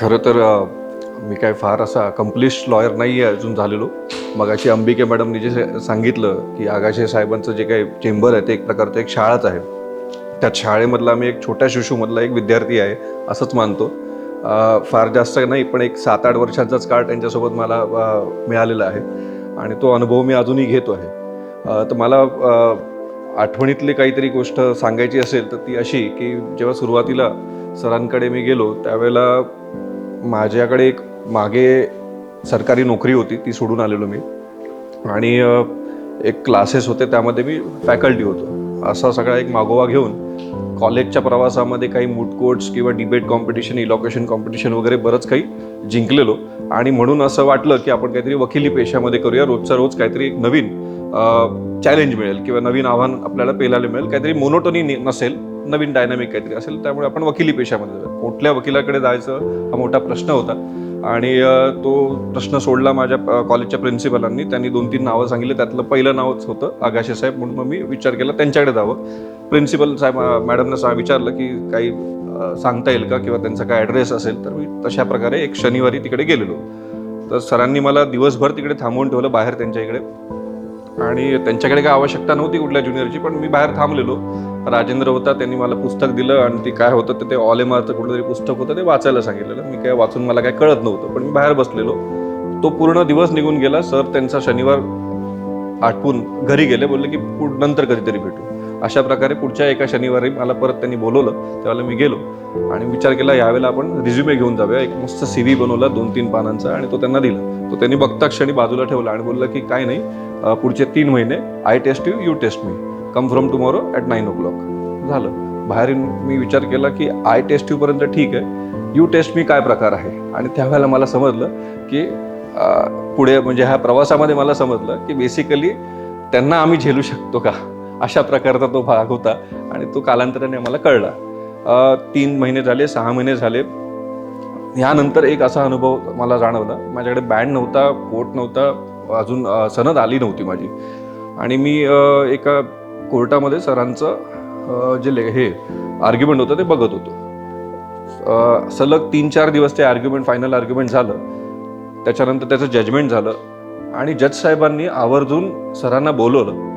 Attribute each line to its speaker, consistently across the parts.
Speaker 1: खरं तर मी काय फार असा अकम्प्लिश लॉयर नाही आहे अजून झालेलो. मगाशी अंबिके मॅडमनी जे सांगितलं की आगाशे साहेबांचं जे काही चेंबर आहे ते एक प्रकारचं एक शाळाच आहे. त्या शाळेमधला मी एक छोट्या शिशूमधला एक विद्यार्थी आहे असंच मानतो. फार जास्त नाही पण एक सात आठ वर्षांचाच काळ त्यांच्यासोबत मला मिळालेला आहे. आणि तो अनुभव मी अजूनही घेतो आहे. तर मला आठवणीतली काहीतरी गोष्ट सांगायची असेल तर ती अशी की जेव्हा सुरुवातीला सरांकडे मी गेलो त्यावेळेला माझ्याकडे एक मागे सरकारी नोकरी होती ती सोडून आलेलो मी. आणि एक क्लासेस होते त्यामध्ये मी फॅकल्टी होतो. असा सगळा एक मागोवा घेऊन कॉलेजच्या प्रवासामध्ये काही मूड किंवा डिबेट कॉम्पिटिशन इलॉकेशन कॉम्पिटिशन वगैरे बरंच काही जिंकलेलो. आणि म्हणून असं वाटलं की आपण काहीतरी वकिली पेशामध्ये करूया. रोजचा रोज काहीतरी एक नवीन चॅलेंज मिळेल किंवा नवीन आव्हान आपल्याला पेलायला मिळेल. काहीतरी मोनोटोनी नसेल. नवीन डायनामिक काहीतरी असेल त्यामुळे आपण वकिली पेशामध्ये जाऊया. कुठल्या वकिलाकडे जायचं हा मोठा प्रश्न होता. आणि तो प्रश्न सोडला माझ्या कॉलेजच्या प्रिन्सिपलांनी त्यांनी दोन तीन नावं सांगितले. त्यातलं पहिलं नावच होतं आगाशे साहेब. म्हणून मग मी विचार केला त्यांच्याकडे जावं. प्रिन्सिपल साहेब मॅडमनं सा विचारलं की काही सांगता येईल का? किंवा त्यांचा काय ॲड्रेस असेल? तर मी तशा प्रकारे एक शनिवारी तिकडे गेलेलो. तर सरांनी मला दिवसभर तिकडे थांबवून ठेवलं बाहेर त्यांच्या इकडे. आणि त्यांच्याकडे काय आवश्यकता नव्हती कुठल्या ज्युनियरची पण मी बाहेर थांबलेलो. राजेंद्र होता त्यांनी मला पुस्तक दिलं आणि ते काय होतं तर ते ऑल एम आरचं कुठलं तरी पुस्तक होतं ते वाचायला सांगितलेलं. मी काय वाचून मला काय कळत नव्हतं पण मी बाहेर बसलेलो. तो पूर्ण दिवस निघून गेला. सर त्यांचा शनिवार आटपून घरी गेले. बोलले की नंतर कधीतरी भेटू. अशा प्रकारे पुढच्या एका शनिवारी मला परत त्यांनी बोलवलं त्यावेळेला मी गेलो. आणि विचार केला यावेळेला आपण रिझ्युमे घेऊन जाऊया. एक मस्त सी व्ही बनवला दोन तीन पानांचा आणि तो त्यांना दिला. तो त्यांनी बघता क्षणी बाजूला ठेवला आणि बोलला की काय नाही पुढचे तीन महिने I test you you test me come from tomorrow at nine o'clock झालं. बाहेर मी विचार केला की आय टेस्ट यूपर्यंत ठीक आहे. यू टेस्ट मी काय प्रकार आहे? आणि त्यावेळेला मला समजलं की पुढे म्हणजे ह्या प्रवासामध्ये मला समजलं की बेसिकली त्यांना आम्ही झेलू शकतो का? अशा प्रकारचा तो भाग होता आणि तो कालांतराने आम्हाला कळला. तीन महिने झाले सहा महिने झाले. यानंतर एक असा अनुभव मला जाणवला. माझ्याकडे बँड नव्हता कोट नव्हता अजून सनद आली नव्हती माझी. आणि मी एका कोर्टामध्ये सरांचं जे ले- हे आर्ग्युमेंट होतं ते बघत होतो. सलग तीन चार दिवस ते आर्ग्युमेंट फायनल आर्ग्युमेंट झालं. त्याच्यानंतर त्याचं जजमेंट झालं. आणि जज साहेबांनी आवर्जून सरांना बोलवलं.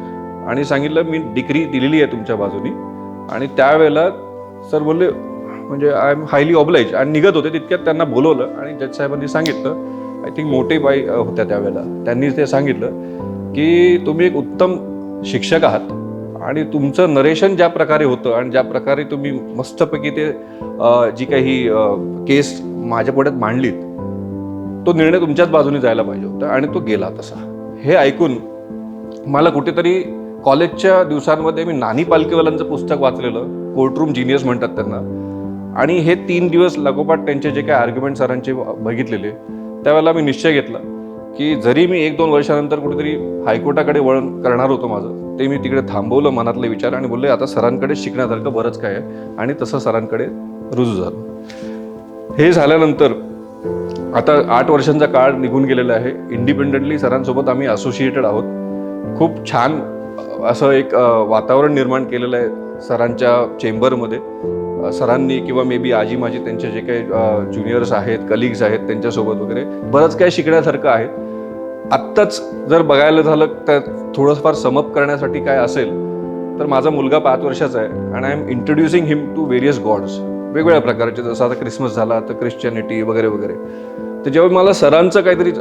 Speaker 1: आणि सांगितलं मी डिग्री दिलेली आहे तुमच्या बाजूनी. आणि त्यावेळेला सर बोलले म्हणजे आय एम हायली ऑबलाइज आणि निघत होते तितक्यात त्यांना बोलवलं आणि जज साहेबांनी सांगितलं आय थिंक मोठे बाई होत्या त्यावेळेला. त्यांनी ते सांगितलं की तुम्ही एक उत्तम शिक्षक आहात आणि तुमचं नरेशन ज्या प्रकारे होतं आणि ज्या प्रकारे तुम्ही मस्तपैकी ते जी काही केस माझ्या पुढ्यात मांडलीत तो निर्णय तुमच्याच बाजूने जायला पाहिजे होता आणि तो गेला तसा. हे ऐकून मला कुठेतरी कॉलेजच्या दिवसांमध्ये मी नानी पालकेवालांचं पुस्तक वाचलेलं कोर्टरूम जिनियस म्हणतात त्यांना. आणि हे तीन दिवस लगोपाठ त्यांचे जे काही आर्ग्युमेंट सरांचे बघितलेले त्यावेळेला मी निश्चय घेतला की जरी मी एक दोन वर्षानंतर कुठेतरी हायकोर्टाकडे वळण करणार होतो माझं ते मी तिकडे थांबवलं मनातले विचार आणि बोलले आता सरांकडे शिकण्यासारखं बरंच काय आहे. आणि तसं सरांकडे रुजू झालं. हे झाल्यानंतर आता आठ वर्षांचा काळ निघून गेलेला आहे. इंडिपेंडेंटली सरांसोबत आम्ही असोसिएटेड आहोत. खूप छान असं एक वातावरण निर्माण केलेलं आहे सरांच्या चेंबरमध्ये. सरांनी किंवा मे बी आजी माझी त्यांचे जे काही ज्युनियर्स आहेत कलिग्स आहेत त्यांच्यासोबत वगैरे बरंच काही शिकण्यासारखं आहे. आत्ताच जर बघायला झालं तर थोडंफार समप करण्यासाठी काय असेल तर माझा मुलगा पाच वर्षाचा आहे आणि I am introducing him to various gods वेगवेगळ्या प्रकारचे जसं आता क्रिसमस झाला तर ख्रिश्चॅनिटी वगैरे वगैरे. तर जेव्हा मला सरांचं काहीतरी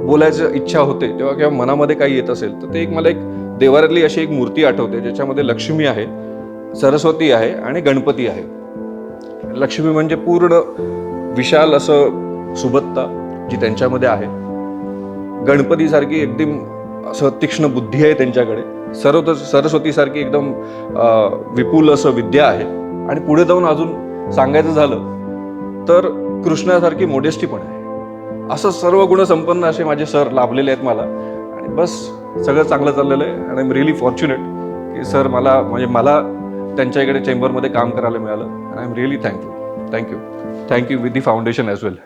Speaker 1: बोलायचं इच्छा होते तेव्हा किंवा मनामध्ये काही येत असेल तर ते एक मला एक देवारातली अशी एक मूर्ती आठवते ज्याच्यामध्ये लक्ष्मी आहे सरस्वती आहे आणि गणपती आहे. लक्ष्मी म्हणजे पूर्ण विशाल असं सुबत्ता जी त्यांच्यामध्ये आहे. गणपतीसारखी एकदम असं तीक्ष्ण बुद्धी आहे त्यांच्याकडे. सर्व सरस्वतीसारखी एकदम विपुल असं विद्या आहे. आणि पुढे जाऊन अजून सांगायचं झालं तर कृष्णासारखी मोडेस्टी पण आहे. असं सर्व गुणसंपन्न असे माझे सर लाभलेले आहेत मला. आणि बस सगळं चांगलं चाललेलं आहे आणि आय एम रिअली फॉर्च्युनेट की सर मला म्हणजे मला त्यांच्या इकडे चेंबरमध्ये काम करायला मिळालं आणि I am really thank you thank you thank you with the foundation as well